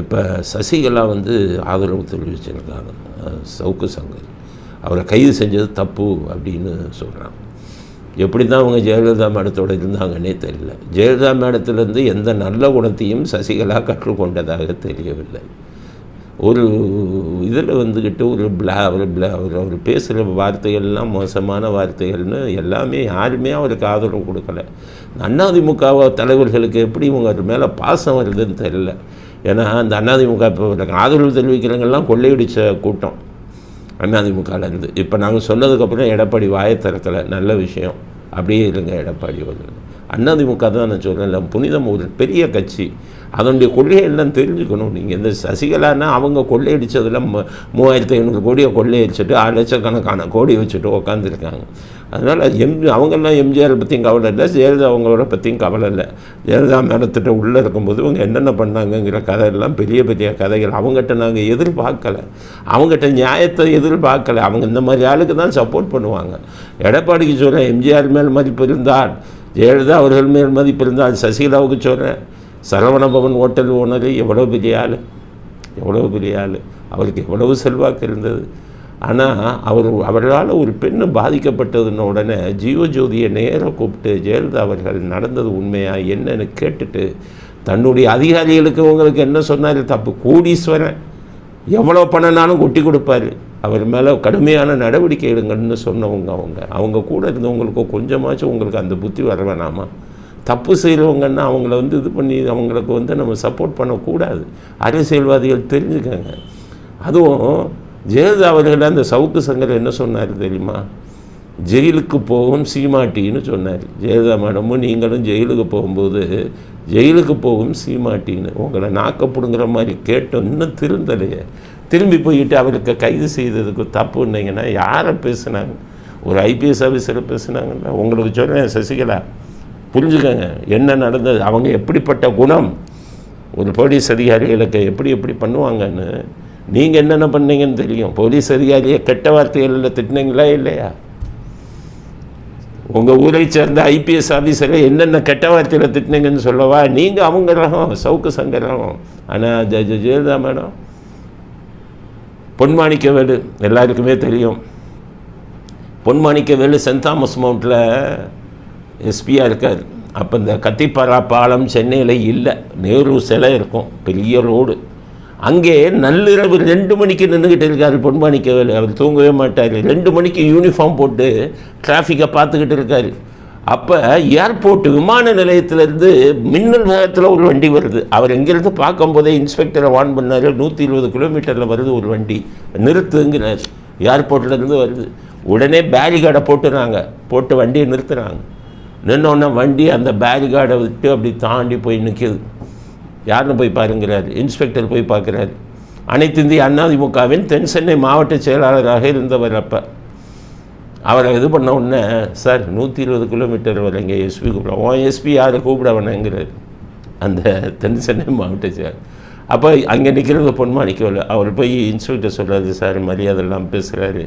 இப்போ சசிகலா வந்து ஆதரவு தெரிவிச்சிருக்காங்க. சவுக்கு சங்கர். அவரை கைது செஞ்சது தப்பு அப்படின்னு சொல்கிறாங்க எப்படி தான் அவங்க ஜெயலலிதா மேடத்தோடு இருந்தாங்கன்னே தெரியல. ஜெயலலிதா மேடத்திலேருந்து எந்த நல்ல குணத்தையும் சசிகலா கற்றுக்கொண்டதாக தெரியவில்லை. ஒரு இதில் வந்துக்கிட்டு ஒரு பிளா ஒரு பிளா ஒரு அவர் பேசுகிற வார்த்தைகள்லாம் மோசமான வார்த்தைகள்னு எல்லாமே யாருமே அவருக்கு ஆதரவு கொடுக்கல. அதிமுக தலைவர்களுக்கு எப்படி இவங்க மேலே பாசம் வருதுன்னு தெரியல. ஏன்னா அந்த அதிமுக இப்போ ஆதரவு தெரிவிக்கிறவங்கெல்லாம் கொள்ளையடித்த கூட்டம் அதிமுகலேருந்து இப்போ நாங்கள் சொன்னதுக்கப்புறம் எடப்பாடி வாயை திறக்கலை. நல்ல விஷயம். அப்படியே இருங்க எடப்பாடி வந்து அதிமுக தான் நான் சொல்கிறேன் புனிதம் ஒரு பெரிய கட்சி. அதனுடைய கொள்கையெல்லாம் தெரிஞ்சுக்கணும். நீங்கள் இந்த சசிகலான்னா அவங்க கொள்ளையடித்ததில் ம மூவாயிரத்தி ஐநூறு கோடியை கொள்ளையடிச்சிட்டு ஆறு லட்சக்கணக்கான கோடி வச்சுட்டு உக்காந்துருக்காங்க. அதனால் எம் அவங்கெல்லாம் எம்ஜிஆர் பற்றியும் கவலை இல்லை ஜெயலலிதா அவங்களோட பற்றியும் கவலை இல்லை. ஜெயலலிதா மேடத்திட்ட உள்ளே இருக்கும்போது இவங்க என்னென்ன பண்ணாங்கங்கிற கதையெல்லாம் பெரிய பெரிய கதைகள். அவங்ககிட்ட நாங்கள் எதிர்பார்க்கலை. அவங்ககிட்ட நியாயத்தை எதிர்பார்க்கலை. அவங்க இந்த மாதிரி ஆளுக்கு தான் சப்போர்ட் பண்ணுவாங்க. எடப்பாடிக்கு சொல்ல எம்ஜிஆர் மேல் மதிப்பு இருந்தால் ஜெயலலிதா அவர்கள் மேல் மதிப்பு இருந்தால் சசிகலாவுக்கு சொல்கிறேன் சரவணபவன் ஹோட்டல் ஓனர் எவ்வளோ பெரிய ஆள்? எவ்வளோ பெரிய ஆள்? அவருக்கு எவ்வளவு செல்வாக்கு இருந்தது? ஆனால் அவர் அவர்களால் ஒரு பெண்ணு பாதிக்கப்பட்டதுன உடனே ஜீவஜோதியை நேராக கூப்பிட்டு ஜெயலலிதா அவர்கள் நடந்தது உண்மையாக என்னன்னு கேட்டுட்டு தன்னுடைய அதிகாரிகளுக்கு உங்களுக்கு என்ன சொன்னார்? தப்பு. கோடீஸ்வரன். எவ்வளோ பணம்னாலும் கொட்டி கொடுப்பாரு. அவர் மேலே கடுமையான நடவடிக்கை எடுங்கன்னு சொன்னவங்க அவங்க. அவங்க கூட இருந்தவங்களுக்கோ கொஞ்சமாச்சும் உங்களுக்கு அந்த புத்தி வர வேணாமா? தப்பு செய்கிறவங்கன்னா அவங்கள வந்து இது பண்ணி அவங்களுக்கு வந்து நம்ம சப்போர்ட் பண்ணக்கூடாது. அரசியல்வாதிகள் தெரிஞ்சுக்கங்க. அதுவும் ஜெயலலிதா அவர்கள் அந்த சவுக்கு சங்கர் என்ன சொன்னார் தெரியுமா? ஜெயிலுக்கு போகும் சீமாட்டின்னு சொன்னார். ஜெயலலிதா மேடமும் நீங்களும் ஜெயிலுக்கு போகும்போது ஜெயிலுக்கு போகும் சீமாட்டின்னு. உங்களை நாக்கப்படுங்கிற மாதிரி கேட்டோம் இன்னும் திருந்தலையே. திரும்பி போயிட்டு அவருக்கு கைது செய்ததுக்கு தப்புன்னீங்கன்னா யாரை பேசுனாங்க? ஒரு ஐபிஎஸ் ஆஃபீஸரை பேசுனாங்கன்னா உங்களுக்கு சொல்கிறேன் சசிகலா புரிஞ்சுக்கங்க என்ன நடந்தது? அவங்க எப்படிப்பட்ட குணம்? ஒரு போலீஸ் அதிகாரிகளுக்கு எப்படி எப்படி பண்ணுவாங்கன்னு நீங்கள் என்னென்ன பண்ணீங்கன்னு தெரியும். போலீஸ் அதிகாரியை கெட்ட வார்த்தைகளில் திட்டினீங்களா இல்லையா? உங்கள் ஊரை சேர்ந்த ஐபிஎஸ் ஆஃபீஸரை என்னென்ன கெட்ட வார்த்தையில் திட்டினீங்கன்னு சொல்லவா? நீங்கள் அவங்க ரகம் சவுக்கு சங்க ரகம். ஆனால் ஜ ஜ- ஜெயலலிதா மேடம் பொன்மாணிக்கவேலு எல்லாருக்குமே தெரியும். பொன்மாணிக்கவேலு சென்ட் தாமஸ் மவுண்ட்டில் எஸ்பியாக இருக்கார். அப்போ இந்த கத்திப்பாரா பாலம் சென்னையில் இல்லை. நேரு சிலை இருக்கும் பெரிய ரோடு. அங்கே நள்ளிரவு ரெண்டு மணிக்கு நின்றுக்கிட்டு இருக்கார் பொன்மாணிக்கவேலு. அவர் தூங்கவே மாட்டார். ரெண்டு மணிக்கு யூனிஃபார்ம் போட்டு டிராஃபிக்கை பார்த்துக்கிட்டு இருக்கார். அப்போ ஏர்போர்ட் விமான நிலையத்திலேருந்து மின்னல் வேகத்தில் ஒரு வண்டி வருது. அவர் எங்கேருந்து பார்க்கும்போதே இன்ஸ்பெக்டரை வான் பண்ணார் நூற்றி இருபது கிலோமீட்டரில் வருது ஒரு வண்டி. நிறுத்துங்கிறார் ஏர்போர்ட்லேருந்து வருது. உடனே பேரிகார்டை போட்டுறாங்க. போட்டு வண்டியை நிறுத்துறாங்க. நின்னோடனே வண்டி அந்த பேரிகார்டை விட்டு அப்படி தாண்டி போய் நிற்கிது யாருன்னு போய் பாருங்கிறார். இன்ஸ்பெக்டர் போய் பார்க்குறாரு. அனைத்து இந்திய அதிமுகவின் தென் சென்னை மாவட்ட செயலாளராக இருந்தவர் அப்போ. அவரை இது பண்ண உடனே சார் நூற்றி இருபது கிலோமீட்டர் வரீங்க எஸ்பி கூப்பிடுவோம் உன் எஸ்பி யாரை? கூப்பிட வேணாங்கிறார். அந்த தென் சென்னை மாவட்ட சார் அப்போ அங்கே நிற்கிறது பொண்ணுமா? நிற்கவில்லை அவர் போய் இன்ஸ்பெக்டர் சொல்கிறாரு சார் மரியாதைலாம் பேசுகிறாரு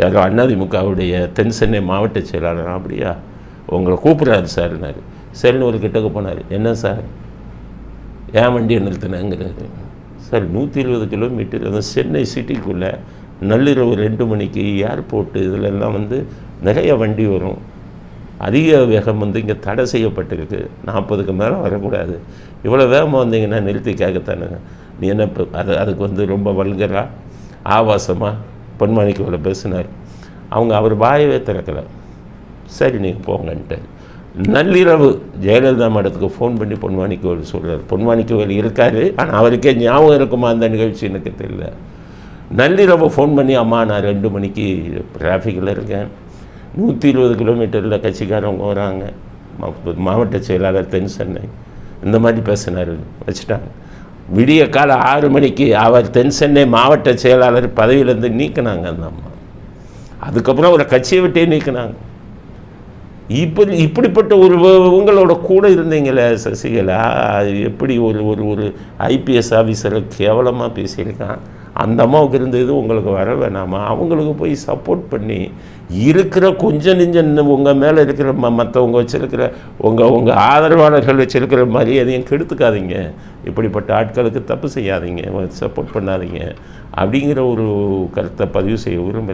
யாரோ அண்ணாதிமுகவுடைய தென் சென்னை மாவட்ட செயலாளர்? அப்படியா? உங்களை கூப்பிட்றாரு சார்னார் சரின்னு ஒரு கிட்டக்கு போனார். என்ன சார்? ஏன் வண்டியை நிறுத்தினேங்கிறாரு. சார் நூற்றி இருபது கிலோமீட்டர் அந்த சென்னை சிட்டிக்குள்ளே நள்ளிரவு ரெண்டு மணிக்கு ஏர்போர்ட்டு இதிலெல்லாம் வந்து நிறைய வண்டி வரும். அதிக வேகம் வந்து இங்கே தடை செய்யப்பட்டிருக்கு. நாற்பதுக்கு மேலே வரக்கூடாது. இவ்வளோ வேகமாக வந்தீங்கன்னா நிறுத்தி கேட்கத்தானுங்க நீ என்ன இப்போ அது அதுக்கு வந்து ரொம்ப வல்கராக ஆபாசமாக பொன்மாணிக்கு இவ்வளோ பேசினார். அவங்க அவர் வாயவே திறக்கலை. சரி நீங்கள் போங்கன்ட்டு. நள்ளிரவு ஜெயலலிதா மேடத்துக்கு ஃபோன் பண்ணி பொன்மாணிக்கோவில் சொல்கிறார் பொன்மாணிக்கோவில் இருக்கார் ஆனால் அவருக்கே ஞாபகம் இருக்குமா அந்த நிகழ்ச்சி? எனக்கு தெரியல. நள்ளிரவு ஃபோன் பண்ணி அம்மா நான் ரெண்டு மணிக்கு டிராஃபிக்கில் இருக்கேன். நூற்றி இருபது கிலோமீட்டரில் கட்சிக்காரவங்க வராங்க. மாவட்ட செயலாளர் தென் சென்னை. இந்த மாதிரி பேசினார் வச்சுட்டாங்க. விடிய கால ஆறு மணிக்கு அவர் தென் சென்னை மாவட்ட செயலாளர் பதவியிலேருந்து நீக்கினாங்க அந்த அம்மா. அதுக்கப்புறம் அவரை கட்சியை விட்டே நீக்கினாங்க. இப்படி இப்படிப்பட்ட ஒரு உங்களோட கூட இருந்தீங்களே சசிகலா அது எப்படி ஒரு ஒரு ஒரு ஐபிஎஸ் ஆஃபீஸரை கேவலமாக பேசியிருக்கான்? அந்த அம்மாவுக்கு இருந்தது உங்களுக்கு வர வேணாமா? அவங்களுக்கு போய் சப்போர்ட் பண்ணி இருக்கிற கொஞ்சம் நெஞ்சம் உங்கள் மேலே இருக்கிற ம மற்றவங்க வச்சுருக்கிற உங்கள் உங்கள் ஆதரவாளர்கள் வச்சுருக்கிற மரியாதையும் கெடுத்துக்காதீங்க. இப்படிப்பட்ட ஆட்களுக்கு தப்பு செய்யாதீங்க சப்போர்ட் பண்ணாதீங்க. அப்படிங்கிற ஒரு கருத்தை பதிவு செய்ய விரும்புகிறேன்.